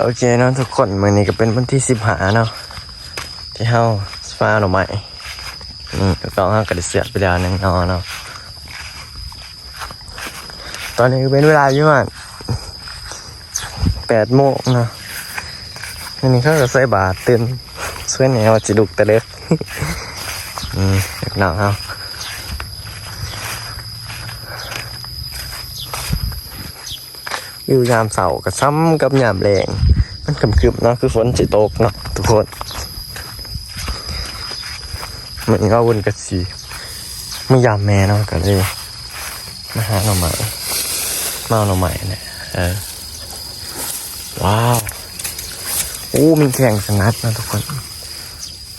โอเคเนาะทุกคนมือนี้ก็เป็นวันที่สิบหาเนาะที่เฮาฟ้าหน่อไม้นี่ก็เฮาก็ได้เสียไปแล้วนึงนาะเนาะตอนนี้ก็เป็นเวลาอยู่ประมาณแปดโมงเนาะอันนี้เขาก็ใส่บาตรตื่นสวยแนวจิลุกแต่เล็กอืมเด็กน้องเฮา อยู่ยามเสาร์ก็ซ้ำกับยามแรงมันครึมๆเนาะคือฝนสิตกเนาะทุกคนเหมือนก็วนกันสีไม่ยามแม่เนาะก็เลยมาหาหน่อไม้มาเอาหน่อไม้เนี่ยเออว้าวโอ้มีแข่งสงัดนะทุกคน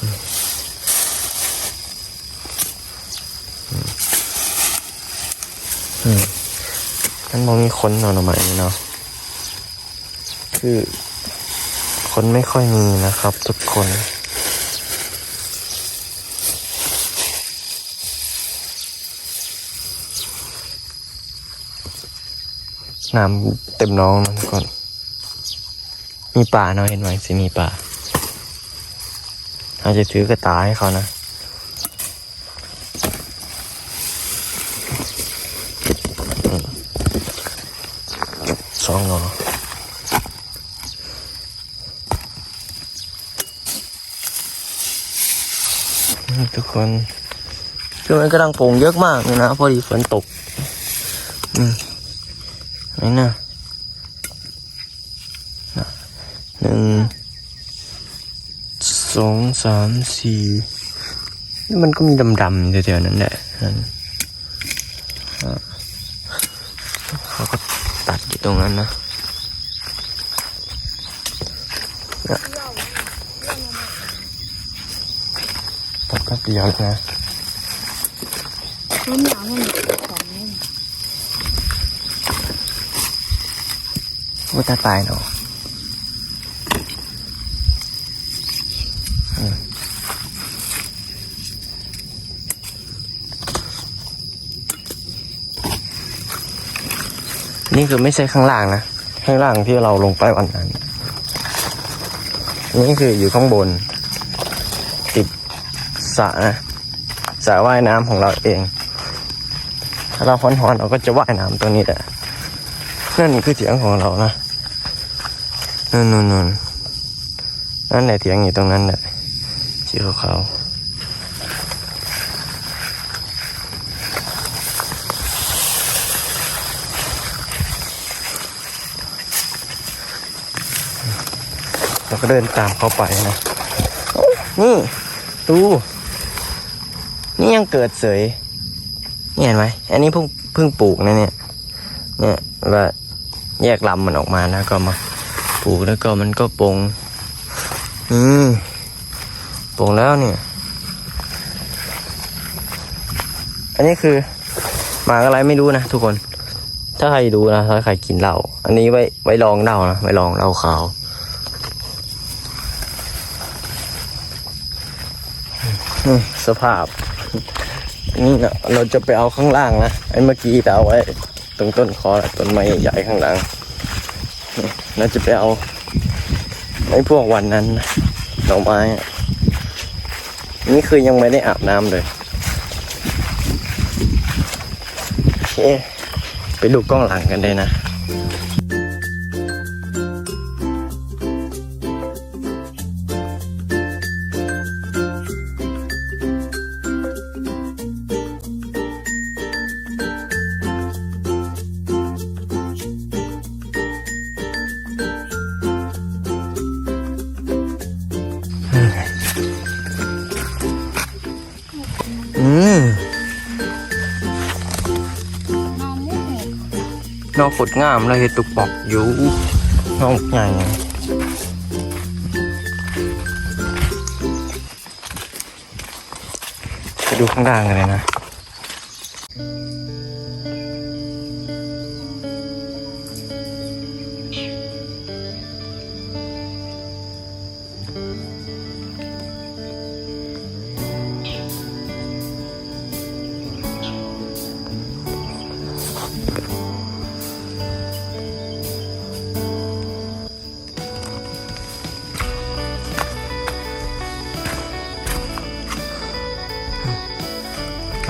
อืมอืม มันมองมีคนนอนออกมาอย่างนี้เนาะคือคนไม่ค่อยมีนะครับ ทุกคนน้ำเต็มน้องนะทุกคน มีป่าเนาะเห็นไหมสิมีป่าอาจจะถือกระตายให้เขานะ สองอทุกคนคือมันกำลังโป่งเยอะมากเลยนะ พอดีฝนตกอืมไหนนะน่ะหนึ่งสองสามสี่นี่ มันก็มีดำๆแถวๆนั้นแหละนั่นอะเขาก็ ตัดอยู่ตรงนั้นนะตัดก็เดียวนะน้ำหนาวมันของนี่ว่าตัดปลายเนาะ นี่คือไม่ใช่ข้างล่างนะ ข้างล่างที่เราลงไปวันนั้น นี่คืออยู่ข้างบน ติดสระนะสระว่ายน้ำของเราเอง ถ้าเราฮ้อนๆเราก็จะว่ายน้ำตรงนี้แหละนั่นคือเถียงของเรานะนั่นนู่นนู่นนั่นแหละเถียงอยู่ตรงนั้นแหละสีขาวๆเรา ก็เดินตามเข้าไปนะโอ้นี่ดูนี่ยังเกิดเสยนี่เห็นไหมอันนี้เพิ่งเพิ่งปลูกนะเนี่ยเนี่ยว่าแยกลำมันออกมานะก็มาปลูกแล้วก็มันก็ปลงอืมปลงแล้วเนี่ย อันนี้คือหมากอะไรไม่รู้นะทุกคน ถ้าใครดูนะถ้าใครกินเหล้าอันนี้ไว้ไว้ลองเหล้านะไว้ลองเหล้าขาวอืม สภาพ นี่นะเราจะไปเอาข้างล่างนะไอ้เมื่อกี้เอาไว้ตรงต้นคอต้นไม้ใหญ่ข้างหลังเราจะไปเอาไอ้พวกวันนั้นดอกไม้นี่คือยังไม่ได้อาบน้ำเลยโอเคไปดูกล้องหลังกันเลยนะ อืมนอกฝุดงามเลยเห็ดตุกปอกอยู่นอกใหญ่ไปดูข้างล่างกันเลยนะ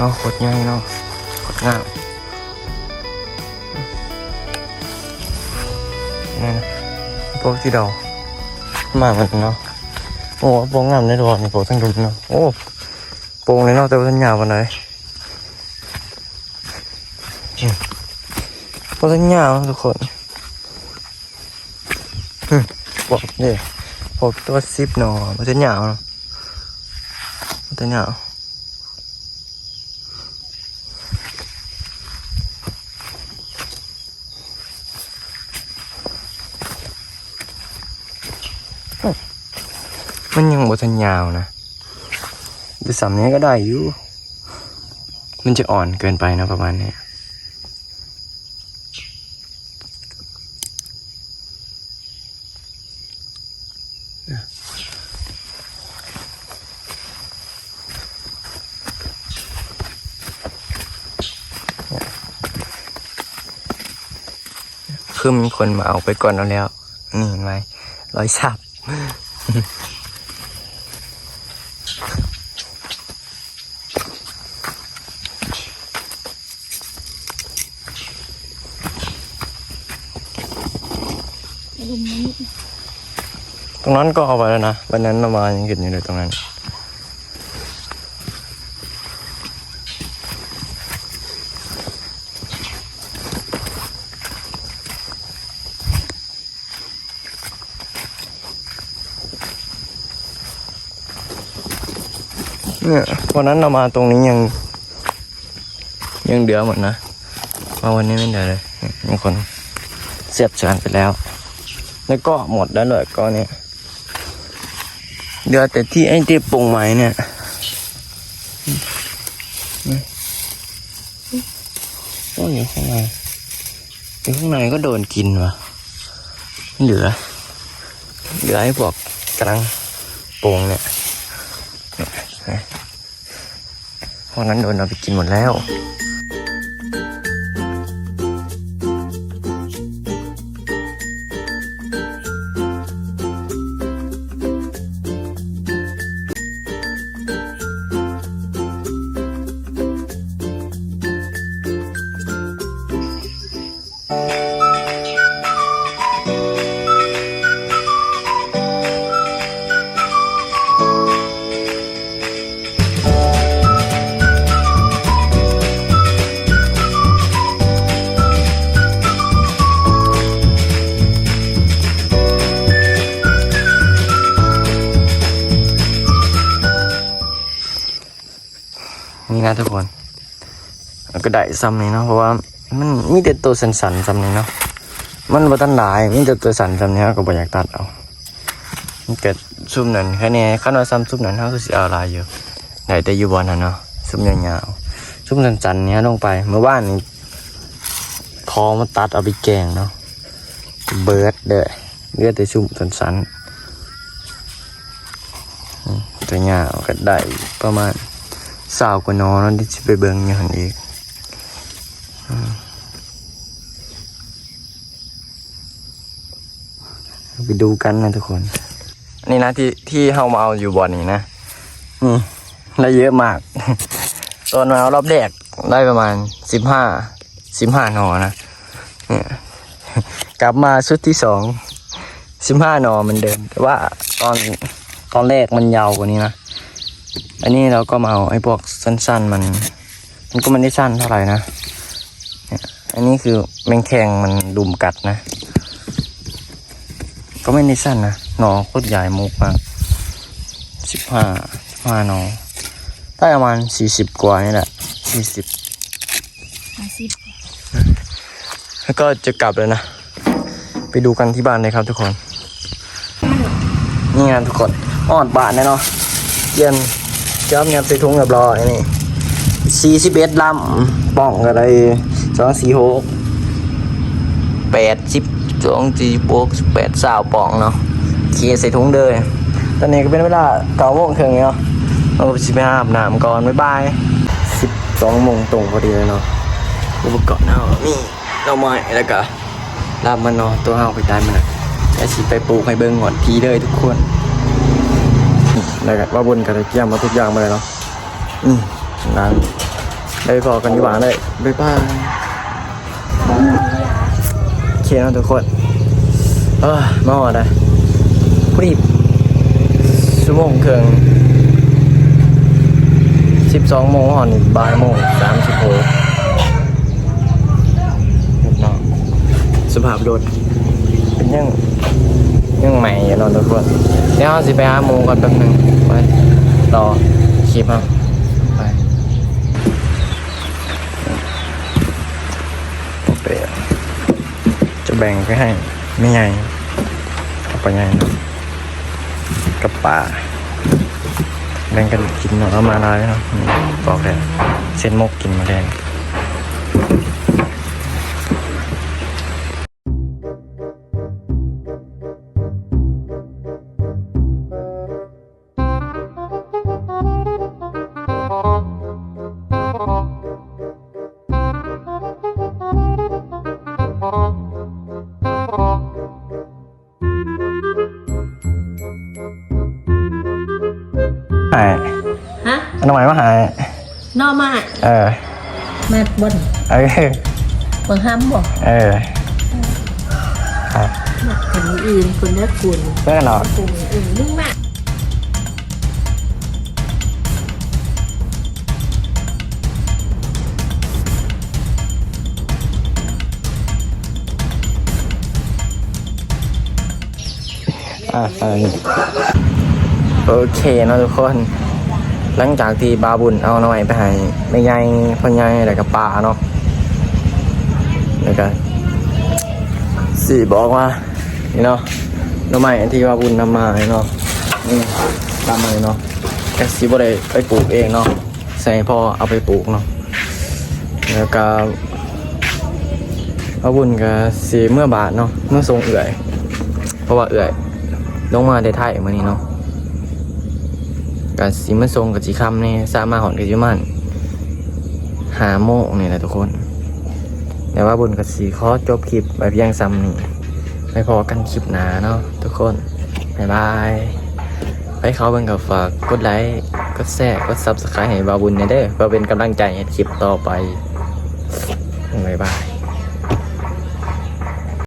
เอาขดใหญ่เนาะขดงามนี่นะพวกที่เรามากันเนาะโอ้โปงงามในดอกนี่โปทั้งดุนเนาะโอ้โปงเลยเนาะแต่ว่าทันยาววันไหนโปทั้งยาวทุกคนอืมบอกเนี่ยพวกตัวซิปเนาะมันจะยาวเนาะมันจะยาว มันยังบทันยาวนะดูสำนี้ก็ได้อยู่ มันจะอ่อนเกินไปนะประมาณเนี้ยคือมีคนมาเอาไปก่อนเราแล้ว นี่เห็นไหมรอยสับ ลุมมันนิดตรงนั้นก็เอาไปแล้วนะวันนั้นเรามายังเห็นอยู่เลยตรงนั้น เนี่ยวันนั้นเรามาตรงนี้ยัง ยังเดือหมดนะมาวันนี้ไม่เดือเลยเนี่ยมีคนเสียบจานไปแล้ว แล้วก็หมดแล้วเลยก็เนี่ยเดือแต่ที่ไอ้ที่ปรุงไม้เนี่ยโอ้ยอยู่ข้างในอยู่ข้างในก็โดนกินวะเหลือ เหลือให้พวกกำลังปรุงเนี่ยเนี่ยพวกนั้นโดนเอาไปกินหมดแล้ว นะทุกคนก็ได้ซ้ำนี่เนาะเพราะว่ามันมีแต่ตัวสันๆซ้ำนี่เนาะมันบ่ตันหลายมีแต่ตัวสันซ้ำนี่ก็บ่อยากตัดเอามันเกิดซุ่มนั้นแค่นี้ขั้นว่าซ้ำซุ่มนั้นเขาคือสิเอาลายอยู่ได้แต่อยู่บนนั้นเนาะซุ่มยาวๆซุ่มสันๆเนี้ยลงไปเมื่อวานนี้พอมาตัดเอาไปแกงเนาะเบิร์ดเด้อเลือดแต่ซุ่มสันๆอืมตัวยาวก็ได้ประมาณ สาวกว่านอนนั่นที่จะไปเบิ่งอย่างนั้นอีกไปดูกันนะทุกคน นี่นะที่ที่เฮามาเอาอยู่บ่อนนี้นะอืมได้เยอะมาก ตอนมาเอารอบแรกได้ประมาณสิบห้าสิบห้าหนอนะเนี่ยกลับมาชุดที่สองสิบห้าหนอเหมือนเดิม แต่ว่าตอนตอนแรกมันยาวกว่านี้นะ อันนี้เราก็มาเอาไอ้พวกสั้น ๆ มัน มันก็ไม่ได้สั้นเท่าไหร่นะเนี่ยอันนี้คือแมงแคงมันดุมกัดนะ ก็ไม่ได้สั้นนะหนอโคตรใหญ่มุกมากสิบห้าสิบห้าหนอได้ประมาณสี่สิบกว่านี่แหละสี่สิบห้าสิบแล้วก็จะกลับแล้วนะ ไปดูกันที่บ้านเลยครับทุกคน นี่งานทุกคนออดบาทแน่เนาะเย็น จับเงียบใส่ถุงเรียบร้อยนี่สี่สิบเอ็ดลำป่องอะไรสองสี่หกแปดสิบสองสี่บวกแปดสาวป่องเนาะเคลียใส่ถุงเลยตอนนี้ก็เป็นเวลาเก้าโมงถึงเนาะเราสิไปอาบน้ำก่อน บ๊ายบายสิบสองโมงตรงพอดีเลยเนาะอุปกรณ์เอาะนี่เราไม้แล้วก็ลาบมันเนาะตัวเฮาไปตายมันน่ะแล้วสิไปปลูกให้เบิ่งหอดทีเลยทุกคน แล้วก็ว่าบนกระเทียมมาทุกอย่างมาเลยเนาะอืมนั้นไปพอกันดีกว่าเลยบ๊ายบายโอเคนะทุกคนเออมาหอดเลยพอดีชั่วโมงครึ่งสิบสองโมงหอนบ่ายโมงสามสิบโมงเนาะสภาพรถเป็นยังยังใหม่อยู่เนาะทุกคนเดี๋ยวเราสิไปหาหมูก่อนแป๊บหนึง ไปรอคลิปเอาไปเปะจะแบ่งไปให้ไม่ใหญ่กับปไงนะกับป่าแบ่งกันกินเนาะเอมาลายเนาะบอกเลยเส้นมกกินมาแดง ม่มาหายนอมาเออแม่บนเออเบิ่งห้ามบ่เออครับคนอื่นคนละคุณเพื่อนเนาะคนอื่นนึกมาอ่าอ่าโอเคเนาะทุกคน หลังจากที่บาบุญเอาน่อยไปให้ไม่ใหญ่พ่อใหญ่แล้วก็ป้าเนาะแล้วก็สี่บอกว่านี่เนาะน้องใหม่ที่บาบุญทำมาเนาะนี่ตามมาเนาะแกสิบ่ได้ไปปลูกเองเนาะใส่พ่อเอาไปปลูกเนาะแล้วก็บาบุญก็สีเมื่อบาทเนาะเมื่อทรงเอื่อย เพราะว่าเอื่อยลงมาได้ไทยมานี่เนาะ กับสีมันทรงกับสีคำนี่สามาหอนกับจิมันหาโมงนี่แหละทุกคน แต่ว่าบนกับสีขอจบคลิปไปเพียงซ้ำนี่ไปพอกันคลิปหนาเนาะทุกคนบ๊ายบายไปเขาเบิ่งกับฝากกดไลค์กดแชร์กดซับสไครต์ให้บาบุญเนี่ยเด้อเพื่อเป็นกำลังใจให้คลิปต่อไปบ๊ายบาย